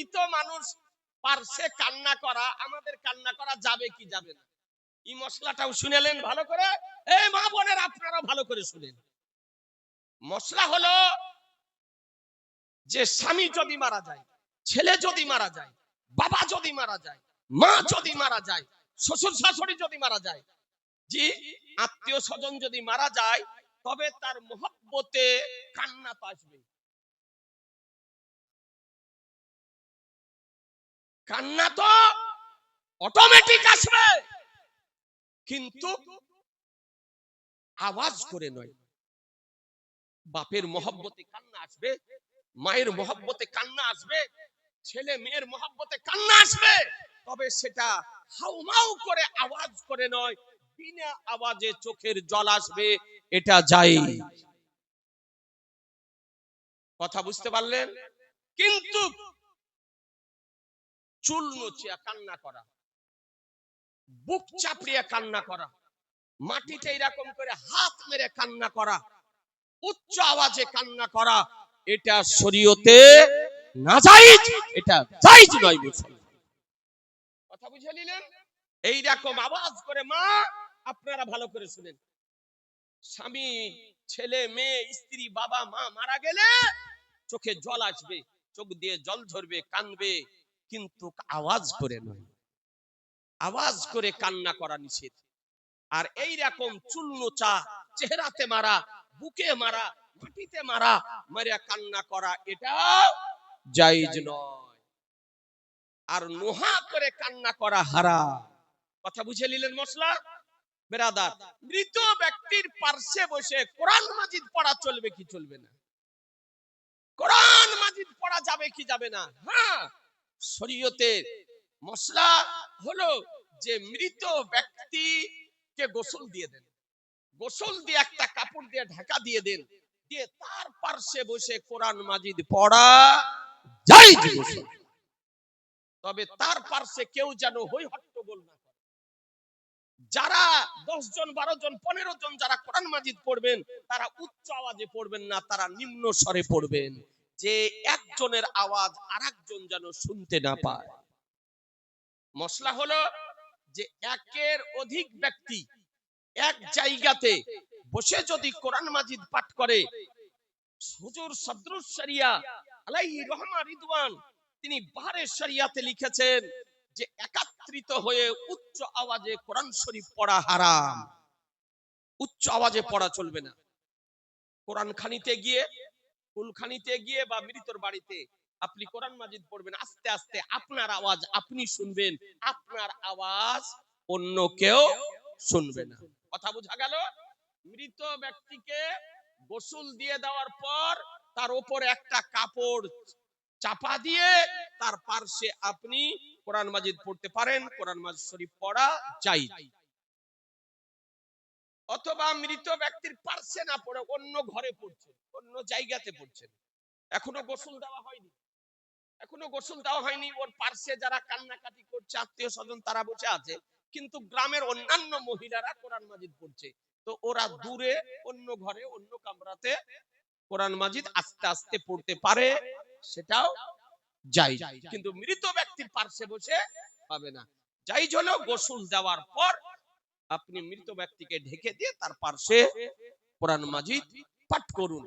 মৃত মানুষ পারছে কান্না করা, আমাদের কান্না করা যাবে কি যাবে না? এই মশলাটাও শুনেলেন ভালো করে? এই মা বোনের আপনারা ভালো করে শুনেন। মশলা হলো যে স্বামী যদি মারা যায়, ছেলে যদি মারা যায়, বাবা যদি মারা যায়, মা যদি মারা যায়, শ্বশুর শাশুড়ি যদি মারা যায়, জি, আত্মীয় স্বজন যদি মারা যায়, তবে তার মহব্বতে কান্না তো আসবে কান্না তো অটোমেটিক আসবে। কিন্তু আওয়াজ করে নয়। বাপের মহব্বতে কান্না আসবে, মায়ের মহব্বতে কান্না আসবে, ছেলে মেয়ের মহব্বতে কান্না আসবে। তবে সেটা হাউমাউ করে আওয়াজ করে নয়, বিনা আওয়াজে চোখের জল আসবে, এটা যাই। কথা বুঝতে পারলেন? কিন্তু চুল নচিয়া কান্না করা। বুক চাপড়িয়ে কান্না করা। মাটিতে এরকম করে হাত মেরে কান্না করা। উচ্চ আওয়াজে কান্না করা। এটা শরীয়তে না জায়েজ এটা জায়েজ নয় মুসলমান। কথা বুঝে নিলেন? এই রকম আওয়াজ করে মা, আপনারা ভালো করে শুনেন। স্বামী, ছেলে, মেয়ে, স্ত্রী, বাবা, মা মারা গেলে চোখে জল আসবে, চোখ দিয়ে জল ঝরবে, কানবে। কিন্তু আওয়াজ করে নয়। আওয়াজ করে কান্না করা নিষেধ। আর এই রকম চুল নোচা চেহারাতে মারা, বুকে মারা, মাটিতে মারা মারিয়া কান্না করা এটা জায়েজ নয়। আর নোহা করে কান্না করা হারা কথা বুঝে নিলেন মশলা? বেরাদার, মৃত ব্যক্তির পার্শ্বে বসে কোরআন মাজিদ পড়া চলবে কি চলবে না? কোরআন মাজিদ পড়া যাবে কি যাবে না? হ্যাঁ শরীয়তের মশলা হলো যে মৃত ব্যক্তিকে গোসল দিয়ে দেন। গোসল দিয়ে একটা কাপড় দিয়ে ঢাকা দিয়ে দেন। দিয়ে তার পার্শ্বে বসে কোরআন মাজিদ পড়া যাই তবে তার পার্শ্বে কেউ যেন হই হট্টগোল না করে। যারা দশ জন, বারো জন, পনেরো জন যারা কোরআন মাজিদ পড়বেন, তারা উচ্চ আওয়াজে পড়বেন না, তারা নিম্ন স্বরে পড়বেন। যে একজনের আওয়াজ আর একজন যেন শুনতে না পায়। মশলা হলো যে একের অধিক ব্যক্তি এক জায়গাতে বসে যদি কোরআন মাজিদ পাঠ করে হুজুর সদরুস শরিয়া আলাইহি রহমা রিদওয়ান তিনি বাহারের শরিয়াতে লিখেছেন যে একাত্রিত হয়ে উচ্চ আওয়াজে কোরআন শরীফ পড়া হারাম। উচ্চ আওয়াজে পড়া চলবে না। কোরআন খানিতে গিয়ে কুলখানিতে গিয়ে বা মৃতর বাড়িতে আপনি কোরআন মাজিদ পড়বেন, আস্তে আস্তে আপনার আওয়াজ আপনি শুনবেন, আপনার আওয়াজ অন্য কেউ শুনবে না। কথা বোঝা গেল? মৃত ব্যক্তিকে গোসল দিয়ে দেওয়ার পর তার উপর একটা কাপড় চাপা দিয়ে তার পার্শ্বে আপনি কোরআন মাজিদ পড়তে পারেন, কোরআন মাজিদ শরীফ পড়া চাই অথবা মৃত ব্যক্তির পার্শ্বে না পড়ে, অন্য ঘরে পড়ছেন, অন্য জায়গাতে পড়ছেন। এখনও গোসল দেওয়া হয়নি। এখনও গোসল দেওয়া হয়নি। ওর পার্শ্বে যারা কান্নাকাটি করছে আত্মীয় স্বজন তারা বসে আছে, কিন্তু গ্রামের অন্যান্য মহিলারা কোরআন মাজিদ পড়ছে। তো ওরা দূরে, অন্য ঘরে, অন্য কামরাতে কোরআন মাজিদ আস্তে আস্তে পড়তে পারে, সেটাও যাই। কিন্তু মৃত ব্যক্তির পার্শ্বে বসে পাবে না। যাই হলো গোসল দেওয়ার পর আপনি মৃত ব্যক্তিকে ঢেকে দিয়ে তার পার্শ্বে কোরআন মাজিদ পাঠ করুন।